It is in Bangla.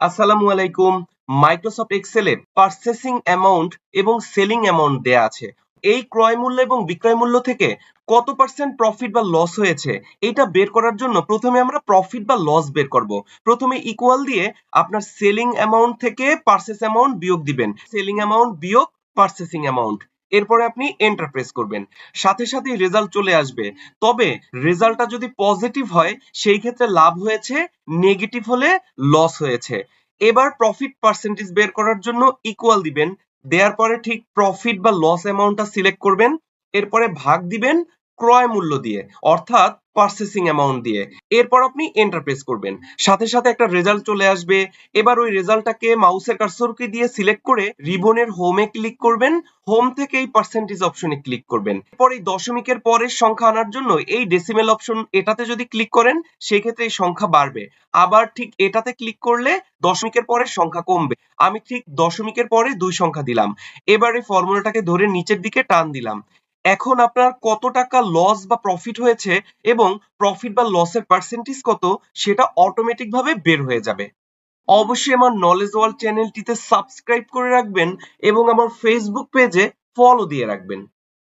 আসসালামু আলাইকুম। মাইক্রোসফট এক্সেলে পারচেসিং অ্যামাউন্ট এবং সেলিং অ্যামাউন্ট দেয়া আছে। এই ক্রয় মূল্য এবং বিক্রয় মূল্য থেকে কত পার্সেন্ট প্রফিট বা লস হয়েছে, এটা বের করার জন্য প্রথমে আমরা প্রফিট বা লস বের করব। প্রথমে ইকুয়াল দিয়ে আপনার সেলিং অ্যামাউন্ট থেকে পারচেস অ্যামাউন্ট বিয়োগ দিবেন। সেলিং অ্যামাউন্ট বিয়োগ পারচেসিং অ্যামাউন্ট এরপরে আপনি এন্টার প্রেস করবেন। সাথে সাথে রেজাল্ট চলে আসবে। তবে রেজাল্টটা যদি পজিটিভ হয়, সেই ক্ষেত্রে লাভ হয়েছে নেগেটিভ হলে লস হয়েছে। এবার প্রফিট পার্সেন্টেজ বের করার জন্য ইকুয়াল দিবেন। দেওয়ার পরে ঠিক প্রফিট বা লস অ্যামাউন্টটা সিলেক্ট করবেন। এরপরে ভাগ দিবেন। ক্রয় মূল্য দিয়ে, অর্থাৎ পারচেসিং অ্যামাউন্ট দিয়ে। এরপর আপনি এন্টার প্রেস করবেন। সাথে সাথে একটা রেজাল্ট চলে আসবে। এবার ওই রেজাল্টটাকে মাউসের কার্সরকে দিয়ে সিলেক্ট করে রিবনের হোমে ক্লিক করবেন। হোম থেকে এই পার্সেন্টেজ অপশনে ক্লিক করবেন। এরপর এই দশমিকের পরের সংখ্যা আনার জন্য এই ডেসিমেল অপশন এটাতে যদি ক্লিক করেন, সেক্ষেত্রে এই সংখ্যা বাড়বে। আবার ঠিক এটাতে ক্লিক করলে দশমিকের পরের সংখ্যা কমবে। আমি ঠিক দশমিকের পরে দুই সংখ্যা দিলাম। এবার এই ফর্মুলাটাকে ধরে নিচের দিকে টান দিলাম। এখন আপনার কত টাকা লস বা প্রফিট হয়েছে এবং প্রফিট বা লসের পার্সেন্টেজ কত, সেটা অটোমেটিক ভাবে বের হয়ে যাবে। অবশ্যই আমার নলেজ ওয়ার্ল্ড চ্যানেলটিতে সাবস্ক্রাইব করে রাখবেন এবং আমার ফেসবুক পেজে ফলো দিয়ে রাখবেন।